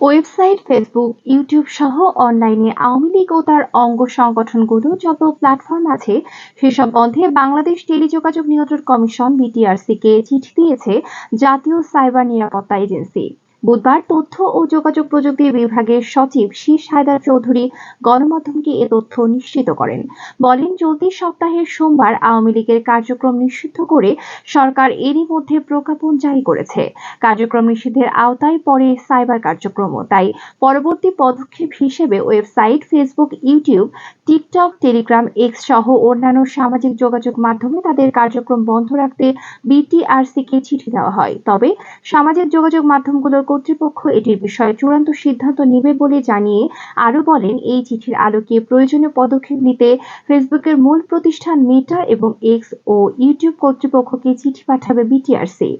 Website, Facebook, YouTube সহ অনলাইনে আওয়ামী লীগ ও তার অঙ্গ সংগঠনগুলো যত প্ল্যাটফর্ম আছে, সেসব বন্ধে বাংলাদেশ টেলিযোগাযোগ নিয়ন্ত্রণ কমিশন বিটিআরসি কে চিঠি দিয়েছে জাতীয় সাইবার নিরাপত্তা এজেন্সি। বুধবার তথ্য ও যোগাযোগ প্রযুক্তি বিভাগের সচিব শীষ হায়দার চৌধুরী গণমাধ্যমকে এ তথ্য নিশ্চিত করেন। বলেন, চলতি সপ্তাহের সোমবার আওয়ামী লীগের কার্যক্রম নিষিদ্ধ করে সরকার এরই মধ্যে প্রজ্ঞাপন জারি করেছে। কার্যক্রম নিষিদ্ধের আওতায় পড়ে সাইবার কার্যক্রমও। তাই পরবর্তী পদক্ষেপ হিসেবে website, Facebook, YouTube, TikTok, Telegram, X সহ অন্যান্য সামাজিক যোগাযোগ মাধ্যমে তাদের কার্যক্রম বন্ধ রাখতে বিটিআরসি কে চিঠি দেওয়া হয়। তবে সামাজিক যোগাযোগ মাধ্যমগুলোর কর্তৃপক্ষ এটির বিষয়ে চূড়ান্ত সিদ্ধান্ত নেবে বলে জানিয়ে আরও বলেন, এই চিঠির আলোকে প্রয়োজনীয় পদক্ষেপ নিতে ফেসবুকের মূল প্রতিষ্ঠান মেটা এবং এক্স ও ইউটিউব কর্তৃপক্ষকে চিঠি পাঠাবে বিটিআরসি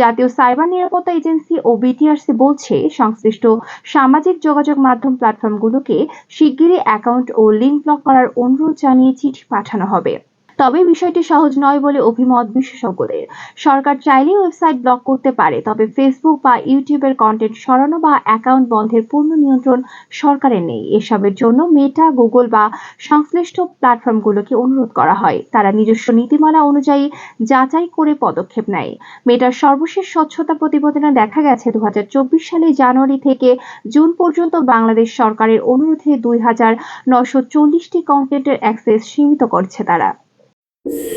জাতীয় সাইবার নিরাপত্তা এজেন্সি ও বিটিআরসি বলছে, সংশ্লিষ্ট সামাজিক যোগাযোগ মাধ্যম প্ল্যাটফর্মগুলোকে শিগগিরই অ্যাকাউন্ট ও লিঙ্ক ব্লক করার অনুরোধ জানিয়ে চিঠি পাঠানো হবে। তবে বিষয়টি সহজ নয় বলে অভিমত বিশেষজ্ঞদের। সরকার চাইলে ওয়েবসাইট ব্লক করতে পারে, তবে ফেসবুক বা ইউটিউবের কন্টেন্ট সরানো বা অ্যাকাউন্ট বন্ধের পূর্ণ নিয়ন্ত্রণ সরকারের নেই। এসবের জন্য মেটা গুগল বা সংশ্লিষ্ট প্ল্যাটফর্মগুলোকে অনুরোধ করা হয়। তারা নিজস্ব নীতিমালা অনুযায়ী যাচাই করে পদক্ষেপ নেয়। মেটার সর্বশেষ স্বচ্ছতা প্রতিবেদনে দেখা গেছে দু হাজার চব্বিশ সালে জানুয়ারি থেকে জুন পর্যন্ত বাংলাদেশ সরকারের অনুরোধে দুই হাজার নশো চল্লিশটি কন্টেন্টের অ্যাক্সেস সীমিত করছে তারা। you